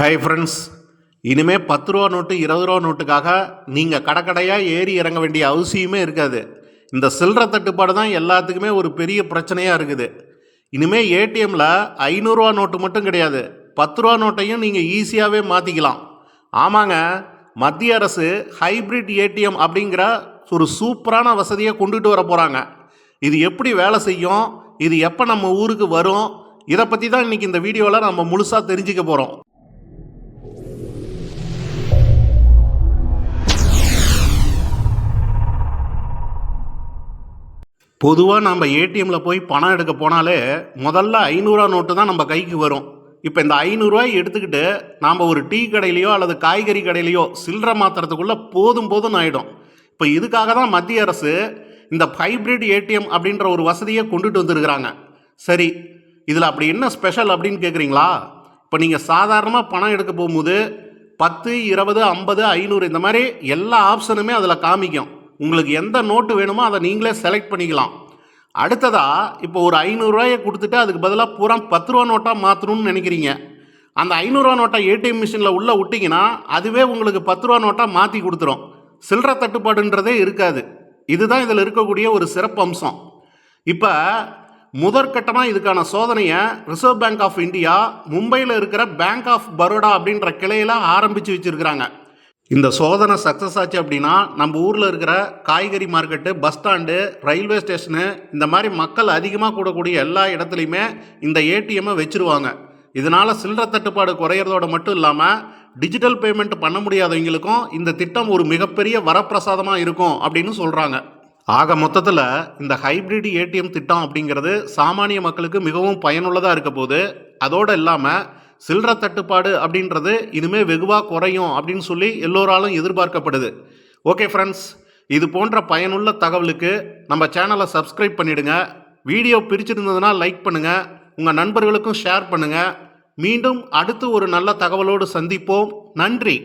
Hi friends இனிமேல் பத்து ரூபா நோட்டு இருபது ரூபா நோட்டுக்காக நீங்கள் கடக்கடையாக ஏறி இறங்க வேண்டிய அவசியமே இருக்காது. இந்த சில்லற தட்டுப்பாடு தான் எல்லாத்துக்குமே ஒரு பெரிய பிரச்சனையாக இருக்குது. இனிமேல் ஏடிஎம்மில் ஐநூறுரூவா நோட்டு மட்டும் கிடையாது. பத்து ரூபா நோட்டையும் நீங்கள் ஈஸியாகவே மாற்றிக்கலாம் ஆமாங்க மத்திய அரசு ஹைப்ரிட் ஏடிஎம் அப்படிங்கிற ஒரு சூப்பரான வசதியை கொண்டுட்டு வர போகிறாங்க இது எப்படி வேலை செய்யும்? இது எப்போ நம்ம ஊருக்கு வரும்? இதை பற்றி தான் இன்றைக்கி இந்த வீடியோவில் நம்ம முழுசாக தெரிஞ்சுக்க போகிறோம் பொதுவாக நம்ம ஏடிஎம்மில் போய் பணம் எடுக்க போனாலே முதல்ல ஐநூறுரூவா நோட்டு தான் நம்ம கைக்கு வரும். இப்போ இந்த ஐநூறுரூவாய் எடுத்துக்கிட்டு நாம் ஒரு டீ கடையிலையோ அல்லது காய்கறி கடையிலையோ சில்லறை மாத்திரத்துக்குள்ளே போதும் போதும் ஆகிடும் இப்போ இதுக்காக தான் மத்திய அரசு இந்த ஹைப்ரிட் ஏடிஎம் அப்படின்ற ஒரு வசதியை கொண்டுட்டு வந்திருக்கிறாங்க. சரி இதில் அப்படி என்ன ஸ்பெஷல் அப்படின்னு கேட்குறீங்களா இப்போ நீங்கள் சாதாரணமாக பணம் எடுக்க போகும்போது பத்து இருபது ஐம்பது ஐநூறு இந்த மாதிரி எல்லா ஆப்ஷனுமே அதில் காமிக்கும். உங்களுக்கு எந்த நோட்டு வேணுமோ அதை நீங்களே செலக்ட் பண்ணிக்கலாம். அடுத்ததாக இப்போ ஒரு ஐநூறுரூவாயை கொடுத்துட்டு அதுக்கு பதிலாக பூரா பத்து ரூபா நோட்டாக மாற்றணும்னு நினைக்கிறீங்க. அந்த ஐநூறுரூவா நோட்டை ஏடிஎம் மிஷினில் உள்ளே விட்டிங்கன்னா அதுவே உங்களுக்கு பத்து ரூபா நோட்டாக மாற்றி கொடுத்துரும். சில்லற தட்டுப்பாடுன்றதே இருக்காது. இதுதான் இதில் இருக்கக்கூடிய ஒரு சிறப்பு அம்சம். இப்போ முதற்கட்டமாக இதுக்கான சோதனையை ரிசர்வ் பேங்க் ஆஃப் இந்தியா மும்பையில் இருக்கிற பேங்க் ஆஃப் பரோடா அப்படின்ற கிளையில் ஆரம்பித்து வச்சுருக்கிறாங்க. இந்த சோதனை சக்ஸஸ் ஆச்சு அப்படின்னா நம்ம ஊரில் இருக்கிற காய்கறி market bus stand railway station இந்த மாதிரி மக்கள் அதிகமாக கூடக்கூடிய எல்லா இடத்துலையுமே இந்த ஏடிஎம்மை வச்சுருவாங்க. இதனால் சில்லற தட்டுப்பாடு குறையிறதோட மட்டும் இல்லாமல் டிஜிட்டல் பேமெண்ட் பண்ண முடியாதவங்களுக்கும் இந்த திட்டம் ஒரு மிகப்பெரிய வரப்பிரசாதமாக இருக்கும் அப்படின்னு சொல்கிறாங்க ஆக மொத்தத்தில் இந்த ஹைப்ரிட் ஏடிஎம் திட்டம் அப்படிங்கிறது சாமானிய மக்களுக்கு மிகவும் பயனுள்ளதாக இருக்க போது அதோடு இல்லாமல் சில்லற தட்டுப்பாடு அப்படின்றது இனிமேல் வெகுவாக குறையும் அப்படின்னு சொல்லி எல்லோராலும் எதிர்பார்க்கப்படுது. ஓகே ஃப்ரெண்ட்ஸ் இது போன்ற பயனுள்ள தகவலுக்கு நம்ம சேனலை சப்ஸ்கிரைப் பண்ணிவிடுங்க வீடியோ பிரிச்சிருந்ததுன்னா லைக் பண்ணுங்கள் உங்கள் நண்பர்களுக்கும் ஷேர் பண்ணுங்கள் மீண்டும் அடுத்து ஒரு நல்ல தகவலோடு சந்திப்போம். நன்றி.